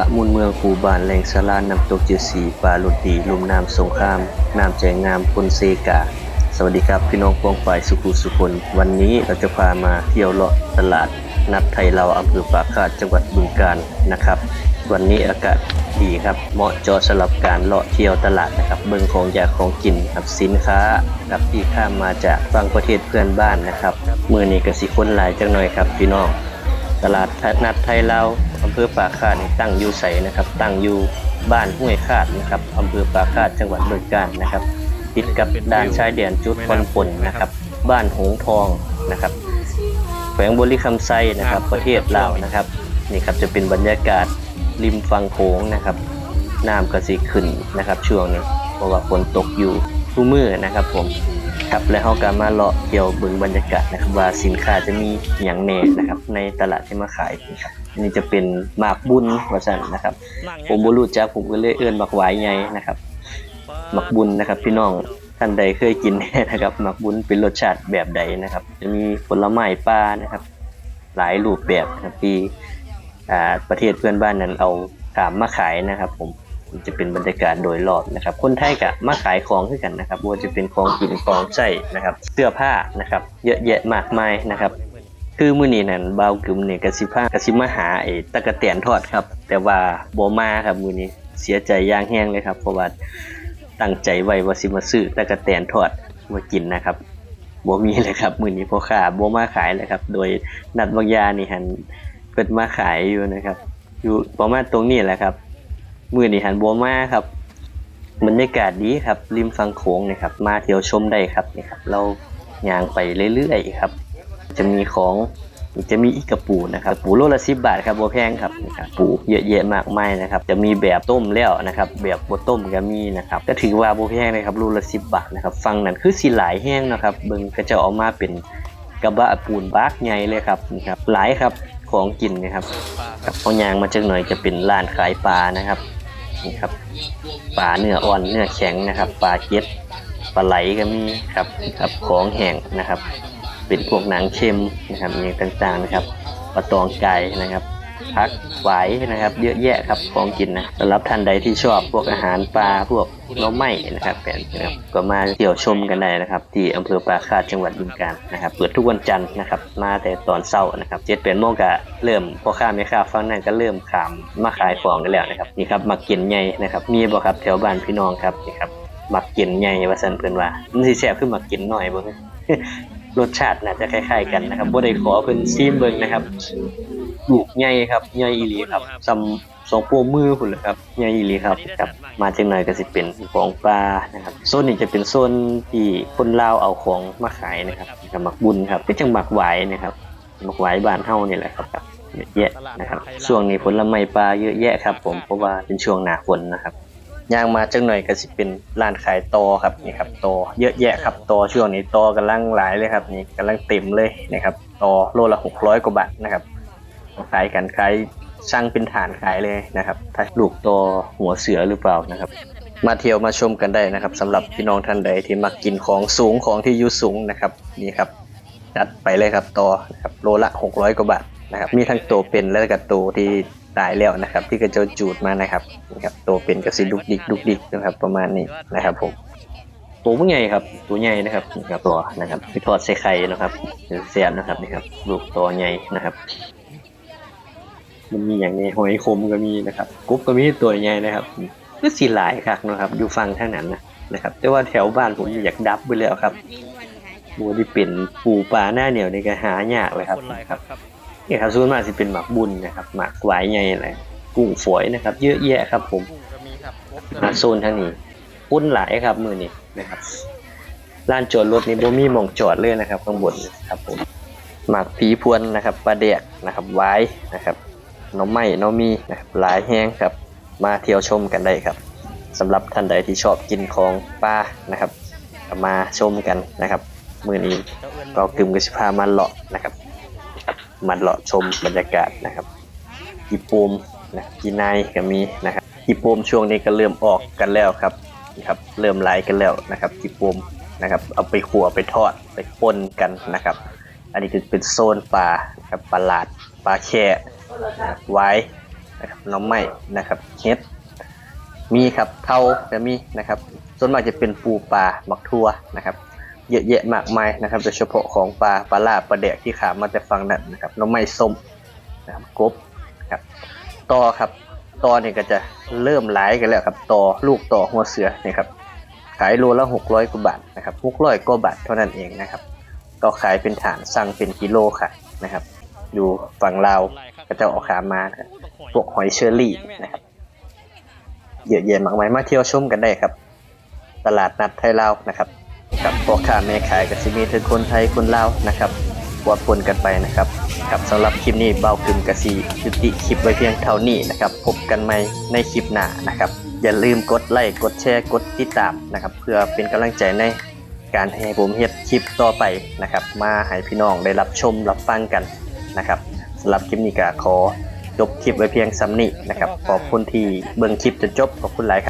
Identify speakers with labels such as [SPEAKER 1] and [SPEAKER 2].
[SPEAKER 1] ระมุนเมืองคูบานแหล่งสลานน้ำตกเจดสีป่าลุดดีลุ่มน้ำสงครามน้ำใจงามปนเซกา สวัสดีครับพี่น้องปวงฝ่ายสุขุสุคน วันนี้เราจะพามาเที่ยวเลาะตลาด นัดไทยเราอำเภอปากคาดจังหวัดบึงกาฬนะครับ วันนี้อากาศดีครับเหมาะเจาะสำหรับการเลาะเที่ยวตลาดนะครับ เบิ่งของอยากของกินครับสินค้าครับที่ข้ามมาจากฝั่งประเทศเพื่อนบ้านนะครับมือนี้ก็สิคนหลายจังหน่อยครับพี่น้อง ตลาดนัดไทยเราวอำเภอปากคาดตั้งอยู่ใสนะครับ ตั้งอยู่บ้านห้วยคาดนะครับอำเภอปากคาดจังหวัดบึงกาฬนะครับ ติดกับด่านชายแดนจุดคอนปนนะครับ บ้านหงทองนะครับแขวงบริคำไซนะครับ ประเทศลาวนะครับนี่ครับจะเป็นบรรยากาศริมฟังโขงนะครับน้ำกระสีขึ้นนะครับ ช่วงนี้เพราะว่าฝนตกอยู่ทุกมือนะครับผม ครับและเขาก็มาเลาะเที่ยวเบิ่งบรรยากาศนะครับว่าสินค้าจะมีอย่างแน่นะครับ ในตลาดที่มาขายนะครับอันนี้จะเป็นหมากบุญว่าซั่นนะครับ ผมบ่รู้จักผมก็เลยเอื้อนบักหวายใหญ่นะครับหมักบุญนะครับ พี่น้องท่านใดเคยกินนะครับหมักบุญเป็นรสชาติแบบใดนะครับ จะมีผลไม้ป่านะครับ หลายรูปแบบนะครับที่อ่าประเทศเพื่อนบ้านนั้นเอาขามมาขายนะครับ ผมมัน จะเป็นบรรยากาศโดยรอบนะครับ คนไทยกับมาขายของด้วยกันนะครับว่าจะเป็นของกินของใช้นะครับ เสื้อผ้านะครับเยอะแยะมากมายนะครับคือมื้อนี้นั่นบ่าวกึมเนี่ยกะสิพากะสิมาหาไอ้ตะกะแตนทอดครับ แต่ว่าบ่มาครับมื้อนี้เสียใจอย่างแฮงเลยครับเพราะว่าตั้งใจไว้ว่าสิมาซื้อตะกะแตนทอดมากินนะครับบ่มีเลยครับมื้อนี้พ่อค้าบ่มาขายเลยครับ โดยนัดบางยานี่หันเพิ่นมาขายอยู่นะครับ อยู่ประมาณตรงนี้แหละครับ มื้อนี้หันบ่มาครับบรรยากาศดีครับ ริมฝั่งโขงนะครับ มาเที่ยวชมได้ครับนี่ครับ เราย่างไปเรื่อยๆครับ จะมีของจะมีอีกกระปูนะครับ ปูโลละสิบบาทครับบัวแพงครับนี่ครับปูเยอะแยะมากมายนะครับ จะมีแบบต้มแล้วนะครับ แบบบัต้มก็มีนะครับ ก็ถือว่าบัวแพงเลยครับโลละสิบบาทนะครับ ฟังนั้นคือสีหลายแห้งนะครับเบิ่งก็จะออกมาเป็นกระบะปูนบากใหญ่เลยครับนี่ครับหลายครับของกินนะครับกับพอยางมาจักหน่อยจะเป็นร้านขายปลานะครับ นี่ครับปลาเนื้ออ่อนเนื้อแข็งนะครับปลาเก็ดปลาไหลก็มีครับครับของแห้งนะครับ เป็นพวกหนังเค็มนะครับอย่างต่างๆนะครับปลาตองไก่นะครับ พักหวายนะครับ เยอะแยะครับของกินนะสำหรับท่านใดที่ชอบพวกอาหารปลาพวกน้อไม้นะครับแฟนนะครับก็มาเที่ยวชมกันได้นะครับ ที่อำเภอปราคาดจังหวัดบึงกาฬนะครับเปิดทุกวันจันทร์นะครับมาแต่ตอนเช้านะครับเจ็ดเป็นโมงก็เริ่มพ่อค้าแม่ค้าฟังนั่นก็เริ่มขามมาขายของกันแล้วนะครับนี่ครับมากินใหญ่นะครับ มีบ่ครับแถวบ้านพี่น้องครับนี่ครับมักกินใหญ่ว่าซั่นเพิ่นว่ามันสิแซ่บขึ้นมากินหน่อยบ่รสชาติน่าจะคล้ายๆกันนะครับบ่ได้ขอเพิ่นซีมเบิ่งนะครับ ลูกใหญ่ครับใหญ่อีหลีครับซ้ำสองโป้มือพุ่นเลยครับใหญ่อีหลีครับครับ มาจังหน่อยก็สิเป็นของปลานะครับโซนนี้จะเป็นโซนที่คนลาวเอาของมาขายนะครับกับหมักบุญครับก็จังหมักหวายนะครับหมักหวายบ้านเฮานี่แหละครับครับเยอะแยะนะครับช่วงนี้ผลไม้ปลาเยอะแยะครับ ผมเพราะว่าเป็นช่วงหน้าฝนนะครับย่างมาจังหน่อยก็สิเป็นร้านขายตอครับนี่ครับตอเยอะแยะครับตอช่วงนี้ตอกำลังหลายเลยครับนี่กำลังเต็มเลยนะครับตอโลละหกร้อยกว่าบาทนะครับ ขายกันขายช่างเป็นฐานขายเลยนะครับถ้าลูกตอหัวเสือหรือเปล่านะครับ มาเที่ยวมาชมกันได้นะครับสำหรับพี่น้องท่านใดที่มักกินของสูงของที่ยู่สูงนะครับนี่ครับจัดไปเลยครับตอนะครับโลละหกร้อยกว่าบาทนะครับมีทั้งตัวเป็นและก็ตัวที่ตายแล้วนะครับ ที่กระเจ้าจูดมานะครับนี่ครับตัวเป็นกระสิดุกดิกดุกดิกนะครับ ประมาณนี้นะครับผมตัวมันใหญ่ครับตัวใหญ่นะครับนี่ครับตัวนะครับที่ทอดใส่ไข่นะครับเสียบนะครับนี่ครับลูกตัวใหญ่นะครับ มันมีอย่างนี้หอยคมก็มีนะครับกุ๊บก็มีตัวใหญ่นะครับก็สีหลายครับนะครับอยู่ฟังทางนั้นนะนะครับ แต่ว่าแถวบ้านผมอยากดับไปแล้วครับบัวที่เป็นปูปลาหน้าเหนียวนี่ก็หายากเลยครับ
[SPEAKER 2] คนหลาย
[SPEAKER 1] ค
[SPEAKER 2] ค
[SPEAKER 1] รั
[SPEAKER 2] รับบครับ
[SPEAKER 1] นี่ครับส่วนมากจะเป็นหมักบุญนะครับหมักหวายใหญ่อะไรกุ้งฝอยนะครับ เยอะแยะครับ ผม
[SPEAKER 2] กุ้งก็มีครับครบ
[SPEAKER 1] มาโซนทางนี้ปุ้นหลายครับมือนี้นะครับลานจอดรถนี่บ่มีหมองจอดเลยนะครับ ข้างบนครับผมหมักผีพวนนะครับปลาแดกนะครับไว้นะครับห น้องไม้น้องมีนะหลายแห้งครับ มาเที่ยวชมกันได้ครับสำหรับท่านใดที่ชอบกินของปลานะครับมาชมกันนะครับมือนี้ก็กึมกสิพามาเลาะนะครับมาเลาะชมบรรยากาศนะครับกีโปมนะกีนายก็มีนะครับกีโปมช่วงนี้ก็เริ่มออกกันแล้วครับนะครับเริ่มไล่กันแล้วนะครับกีโปมนะครับเอาไปขัวไปทอดไปป่นกันนะครับ อันนี้คือเป็นโซนปลาครับปลาหลาดปลาแค่ ไว้นะครับน้ำไม้นะครับเฮ็ดมีครับเท่าจะมีนะครับ ส่วนมากจะเป็นปูปลาหมักทั่วนะครับ เยอะแยะมากมายนะครับโดยเฉพาะของปลาปลาลาปลาแดกที่ขามาแต่ฝั่งนั้นนะครับน้ำไม้ส้มนะครับกบครับต่อครับต่อเนี่ยก็จะเริ่มหลายกันแล้วครับต่อลูกต่อหัวเสือเนี่ยครับขายโลละหกร้อยกว่าบาทนะครับหกร้อยกว่าบาทเท่านั้นเองนะครับก็ขายเป็นฐานสั่งเป็นกิโลค่ะนะครับ อยู่ฝั่งลาว ก็จะออกขามานะครับพวกหอยเชอรี่นะครับเยอะแยะมากมายมาเที่ยวชมกันได้ครับ ตลาดนัดไทยลาวนะครับกับพ่อค้าแม่ขายกับซิมีถึงคนไทยคนลาวนะครับปวดปนกันไปนะครับครับสำหรับคลิปนี้เบากึมกะซียุติคลิปไว้เพียงเท่านี้นะครับพบกันใหม่ในคลิปหน้านะครับ อย่าลืมกดไลค์กดแชร์กดติดตามนะครับ เพื่อเป็นกำลังใจในการให้ผมเฮ็ดคลิปต่อไปนะครับ มาให้พี่น้องได้รับชมรับฟังกันนะครับ สำหรับคลิปนี้ก็ขอจบคลิปไว้เพียงซ้ำนี้นะครับ ขอบคุณที่เบิ่งคลิปจนจบ ขอบคุณหลายครับ